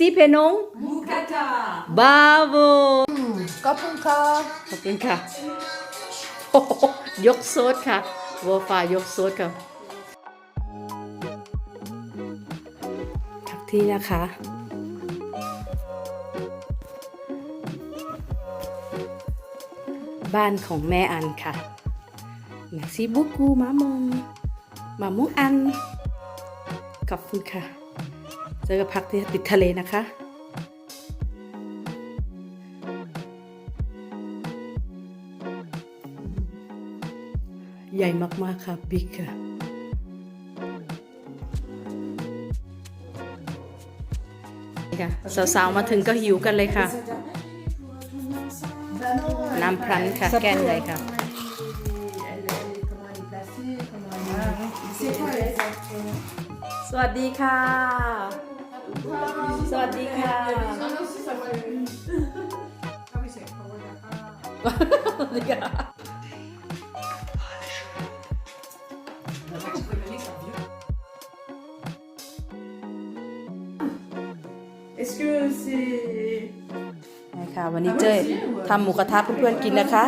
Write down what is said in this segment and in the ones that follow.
Ici Penong Mukata. Bravo ขอบคุณค่ะขอบคุณค่ะโอ้โหยกโซดค่ะวอฟ้ายกโซดค่ะพักที่นะคะบ้านของแม่อันค่ะ Merci beaucoup มามงมามงอันขอบคุณค่ะ เจอกับพักที่ติดทะเลนะคะ ใหญ่มาก ๆ ค่ะบิ๊กค่ะนี่ค่ะสาว ๆ มาถึงก็หิวกันเลยค่ะ น้ำพรันค่ะ แก้นเลยค่ะ สวัสดีค่ะ สวัสดีค่ะ สวัสดีค่ะ Est-ce que c'est. นะคะวันนี้เจ้ยทำหมูกระทะเพื่อนๆกินนะคะ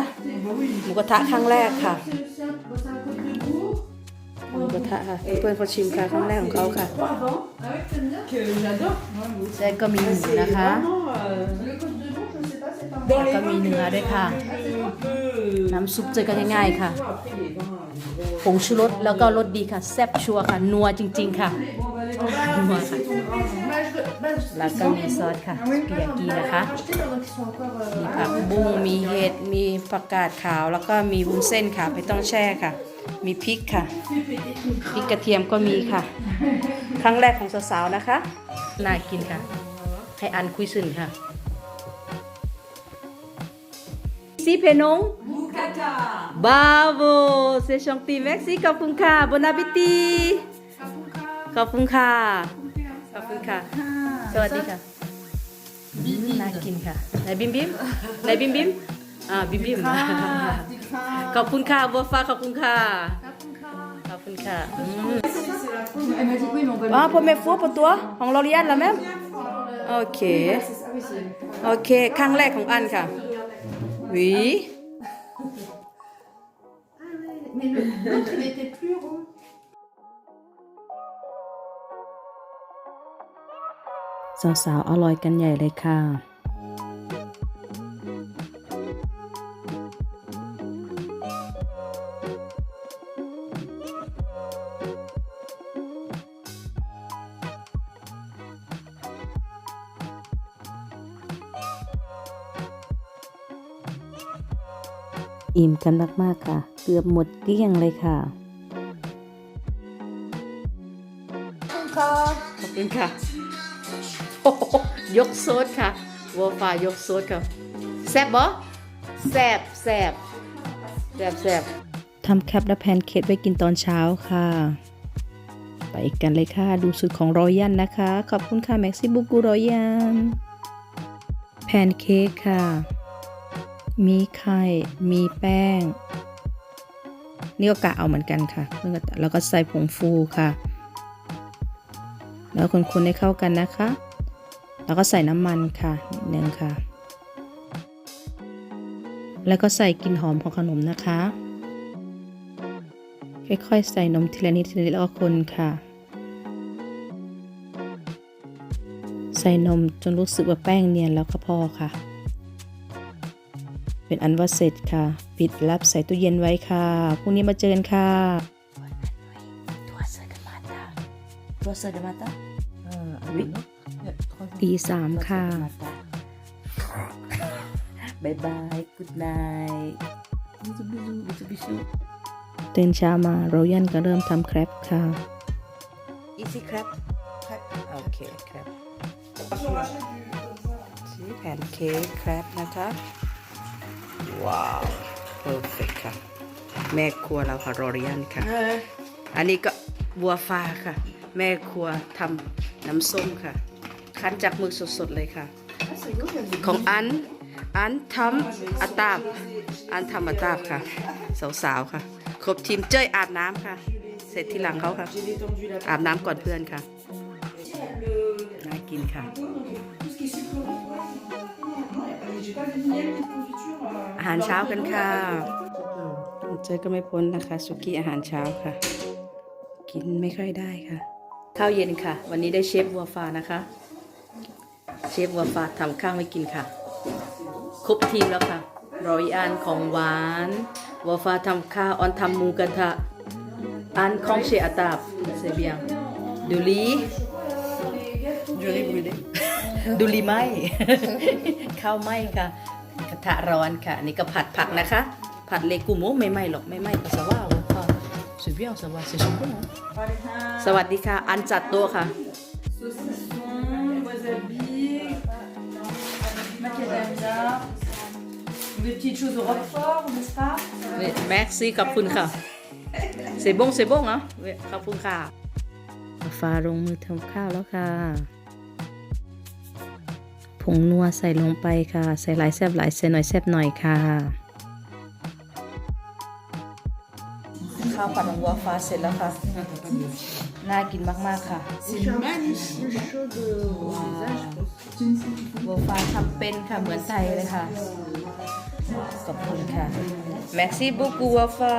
หมูกระทะครั้งแรกค่ะหมู กระทะค่ะ เพื่อนเขาชิมค่ะครั้งแรกของเขาค่ะ Que j'adore. เจ้ยก็มีหมูนะคะแล้วก็มีเนื้อด้วยค่ะ น้ำซุปเจอกันง่ายๆค่ะผงชูรสแล้วก็รสดีค่ะ แซ่บชัวค่ะ นัวจริง ๆ ค่ะนัวค่ะแล้วก็มีซอสค่ะสกิยากินะคะมีผักบุ้งมีเห็ดมีผักกาดขาว แล้วก็มีวุ้นเส้นค่ะไม่ต้องแช่ค่ะ มีพริกค่ะพริกกระเทียมก็มีค่ะ ครั้งแรกของสาวๆนะคะ น่ากินค่ะ ให้อันคุยสึนค่ะซีเพนง Mukata. Bravo c'est gentil merci ขอบคุณค่ะ bon appétit ขอบคุณค่ะ ขอบคุณค่ะ สวัสดีค่ะน่ากินค่ะ ไหนบิมบิมไหนบิมบิม อ่าบิมบิมขอบคุณค่ะบัวฟ้าขอบคุณค่ะ ขอบคุณค่ะอืม Elle m'a dit oui, mais on va อ๋อ première fois pour toi ของ L'Oréal la même โอเค โอเคครั้งแรกของอันค่ะวิ Mais le- l'autre, il était plus rond. สาวๆอร่อยกันใหญ่เลยค่ะ อิ่มกันมากๆค่ะ เกือบหมดเกลี้ยงเลยค่ะ ขอบคุณค่ะโอ้โหยกโซดค่ะวอฟ้ายกโซดค่ะ แซบบ่แซบแซบแซบแซบทำแคปและแพนเค้กไว้กินตอนเช้าค่ะ ไปกันเลยค่ะ ดูสูตรของรอยันนะคะ ขอบคุณค่ะ แม็กซิบุกุรอยันแพนเค้กค่ะ มีไข่ มีแป้ง นี่ก็กะเอาเหมือนกันค่ะ แล้วก็ใส่ผงฟูค่ะ แล้วคนๆให้เข้ากันนะคะ แล้วก็ใส่น้ำมันค่ะนิดนึงค่ะ แล้วก็ใส่กลิ่นหอมของขนมนะคะ ค่อยๆ ใส่นมทีละนิดทีละนิดแล้วก็คนค่ะ ใส่นมจนรู้สึกว่าแป้งเนียนแล้วก็พอค่ะ เป็นอันว่าเสร็จค่ะ ปิดรับใส่ตู้เย็นไว้ค่ะพรุ่งนี้มาเจอกันค่ะตัวเสือดมาตาตัวเสือดมาตาตีสามค่ะบายบาย good night บิซูบิซูบิซูบิซูตื่นเช้ามาโรยันก็เริ่มทำแครปค่ะ easy crab โอเคแครปชีแพนเค้กแครปนะคะ ว้าว perfect ค่ะ แม่ครัวเราค่ะโรยันค่ะ อันนี้ก็บัวฟ้าค่ะ แม่ครัวทำน้ำส้มค่ะ คั้นจากมือสดๆเลยค่ะ ของอัน อันทำอัตาบ อันทำอัตาบค่ะ สาวๆค่ะ ครบทีมเจ้ยอาบน้ำค่ะ เสร็จที่หลังเขาค่ะ อาบน้ำก่อนเพื่อนค่ะ น่ากินกินค่ะ อาหารเช้ากันค่ะเจอก็ไม่พ้นนะคะสุกี้อาหารเช้าค่ะ กินไม่ค่อยได้ค่ะ ข้าวเย็นค่ะ วันนี้ได้เชฟวัวฟ้านะคะ เชฟวัวฟ้าทำข้าวให้กินค่ะ ครบทีมแล้วค่ะรอยอันของหวานวัวฟ้าทำข้าวออนทำหมูกระทะอันของเชอาตาบเซเบียงดูลี Du riz brûlé. ดูลีไหมข้าวไหมค่ะกระ ทะร้อนค่ะอันนี่ก็ผัดผักนะคะ ผัดเลกุโมไม่ไหมหรอกไม่ไหมก็สว่าเอาค่ะสุดยอดสว่าสุดยอดสวัสดีค่ะ อันจัดตัวค่ะ Saucisson, wasabi, macadamia, des petites choses au roquefort, n'est-ce pas แม็กซี่ขอบคุณค่ะเซบงเซบงเหรอเว้ยขอบคุณค่ะฟ้าลงมือทำข้าวแล้วค่ะ ผงนัวใส่ลงไปค่ะ ใส่หลายแซบหลายใส่หน่อยแซบหน่อยค่ะข้าวผัดวัวฟ้าเสร็จแล้วค่ะ น่ากินมาก ๆ ค่ะวัวฟ้าทำเป็นค่ะ เหมือนไทยเลยค่ะ ขอบคุณค่ะ แม็กซี่บุกูวัวฟ้า